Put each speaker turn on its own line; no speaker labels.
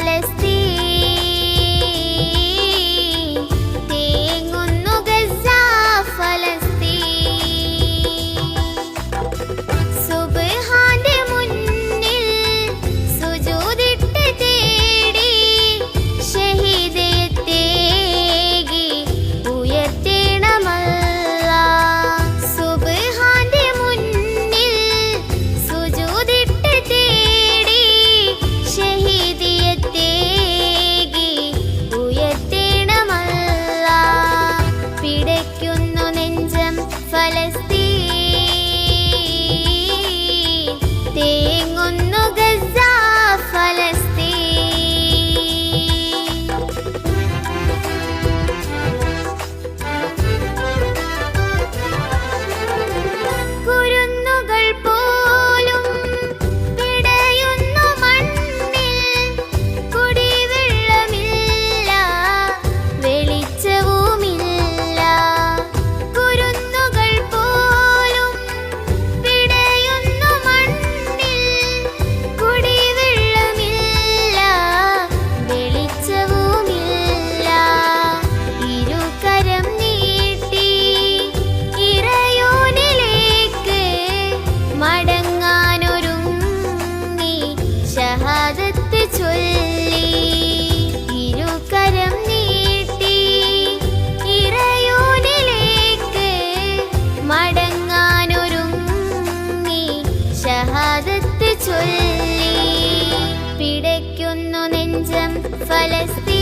Palestine. este ഷഹാദത്ത് ചൊല്ലി നീട്ടി ചൊല്ലി. പിടയ്ക്കുന്നു നെഞ്ചം ഫലസ്തീൻ